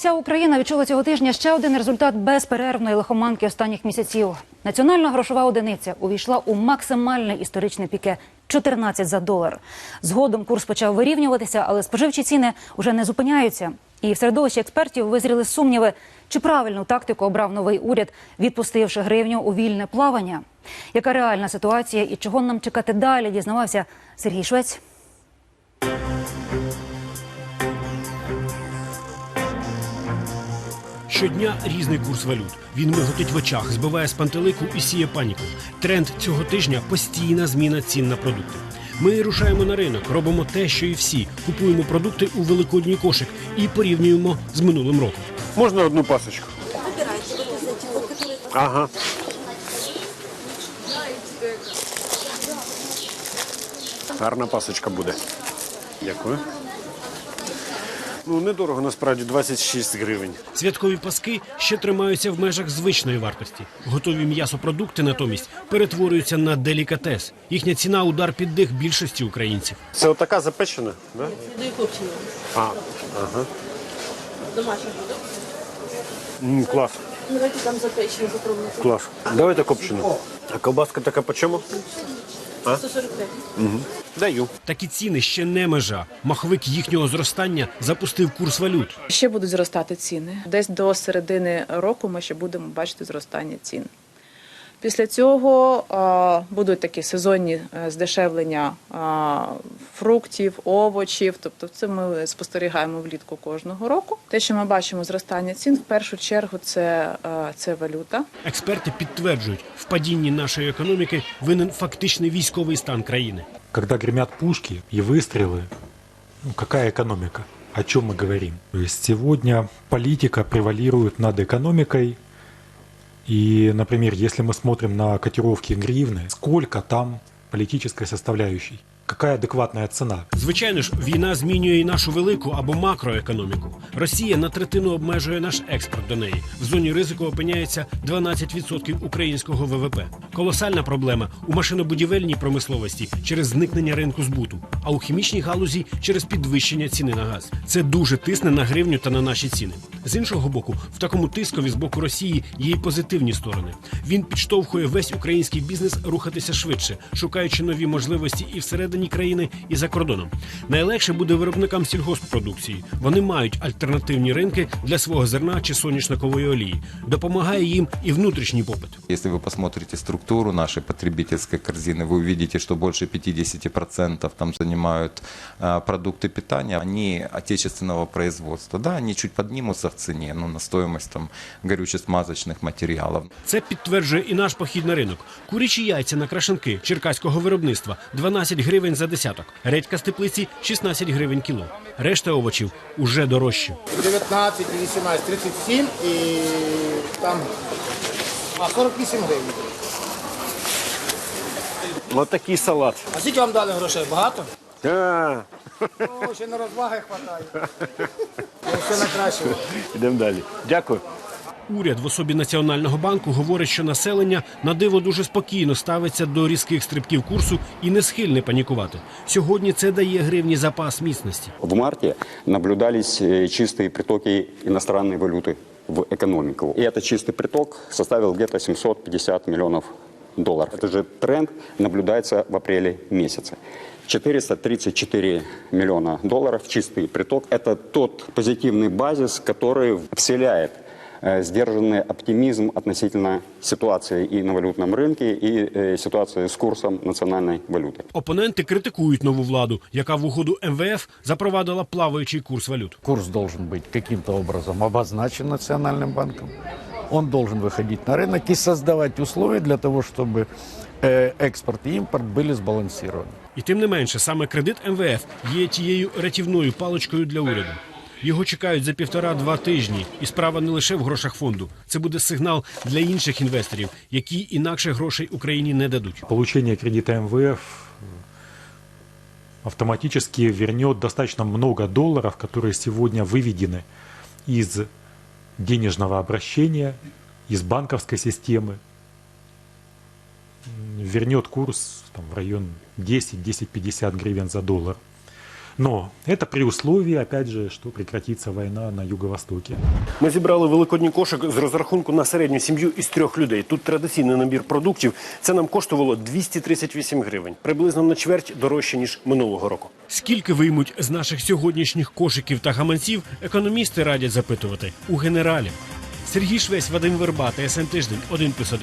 вся Україна відчула цього тижня ще один результат безперервної лихоманки останніх місяців. Національна грошова одиниця увійшла у максимальне історичне піке 14 за долар. Згодом курс почав вирівнюватися, але споживчі ціни вже не зупиняються. І в середовищі експертів визріли сумніви, чи правильну тактику обрав новий уряд, відпустивши гривню у вільне плавання. Яка реальна ситуація і чого нам чекати далі? Дізнавався Сергій Швець. Щодня різний курс валют. Він миготить в очах, збиває з пантелику і сіє паніку. Тренд цього тижня постійна зміна цін на продукти. Ми рушаємо на ринок, робимо те, що і всі. Купуємо продукти у великодній кошик і порівнюємо з минулим роком. Можна одну пасочку? Ага. Гарна пасочка буде. Дякую. Ну, недорого, насправді, 26 гривень. Святкові паски ще тримаються в межах звичної вартості. Готові м'ясопродукти натомість перетворюються на делікатес. Їхня ціна удар під дих більшості українців. Це отака запечена, да? І копчено. А, ага. Домашнє. М, клас, Давайте там запечені попробуємо. клас. Давайте копчену. А колбаска така по чому? 145. Даю. Такі ціни ще не межа. Маховик їхнього зростання запустив курс валют. Ще будуть зростати ціни. Десь до середини року ми ще будемо бачити зростання цін. Після цього а, будуть такі сезонні е, здешевлення а, фруктів, овочів. Тобто, це ми спостерігаємо влітку кожного року. Те, що ми бачимо зростання цін, в першу чергу, це, е, це валюта. Експерти підтверджують, в падінні нашої економіки винен фактичний військовий стан країни. Когда гремят пушки и выстрелы, ну, какая экономика? О чем мы говорим? То есть сегодня политика превалирует над экономикой. И, например, если мы смотрим на котировки гривны, сколько там политической составляющей? Какая адекватная цена? Звичайно ж, війна змінює і нашу велику або макроекономіку. Росія на третину обмежує наш експорт до неї. В зоні ризику опиняється 12% українського ВВП. Колосальна проблема у машинобудівельній промисловості через зникнення ринку збуту, а у хімічній галузі через підвищення ціни на газ. Це дуже тисне на гривню та на наші ціни. З іншого боку, в такому тискові з боку Росії є й позитивні сторони. Він підштовхує весь український бізнес рухатися швидше, шукаючи нові можливості і всередині країни, і за кордоном. Найлегше буде виробникам сільгосппродукції. Вони мають альтернативні ринки для свого зерна чи соняшникової олії. Допомагає їм і внутрішній попит. Если вы посмотрите структуру нашей потребительской корзины, вы увидите, что больше 50% там занимают а, продукты питания, они отечественного производства. Да, они чуть поднимутся в цене, но на стоимость там горюче-смазочных материалов. Це підтверджує і наш похід на ринок. Курячі яйця на крашенки черкаського виробництва 12 гривень за десяток. Редька з теплиці 16 гривень кіло. Решта овочів уже дорожче. 19, 18, 37 і там а 48 гривень. Отакий салат. А скільки вам дали грошей? Багато? А, О, ще на розваги хватає. Ну, Все на краще. Йдемо далі. Дякую. Уряд в особі Національного банку говорить, що населення на диво дуже спокійно ставиться до різких стрибків курсу і не схильне панікувати. Сьогодні це дає гривні запас міцності. В марте наблюдались э, чистые притоки иностранной валюты в экономику. И этот чистый приток составил где-то 750 миллионов долларов. Этот же тренд наблюдается в апреле месяце. 434 миллиона долларов чистый приток. Это тот позитивный базис, который вселяет э, сдержанный оптимизм относительно ситуации и на валютном рынке, и э, ситуации с курсом национальной валюты. Опоненти критикують нову владу, яка в угоду МВФ запровадила плаваючий курс валют. Курс должен быть каким-то образом обозначен Национальным банком. Он должен выходить на рынок и создавать условия для того, чтобы э, экспорт и импорт были сбалансированы. І тим не менше, саме кредит МВФ є тією рятівною паличкою для уряду. Його чекають за півтора-два тижні, і справа не лише в грошах фонду. Це буде сигнал для інших інвесторів, які інакше грошей Україні не дадуть. Получение кредита МВФ автоматически вернет достаточно много долларов, которые сегодня выведены из денежного обращения, из банковской системы. Вернет курс там, в район 10-10-50 гривен за доллар. Но это при условии, опять же, что прекратится война на Юго-Востоке. Ми зібрали великодній кошик з розрахунку на середню сім'ю із трьох людей. Тут традиційний набір продуктів. Це нам коштувало 238 гривень, приблизно на чверть дорожче ніж минулого року. Скільки виймуть з наших сьогоднішніх кошиків та гаманців, економісти радять запитувати у генералів. Сергій Швець, Вадим Верба, ТСН Тиждень, 1+,1.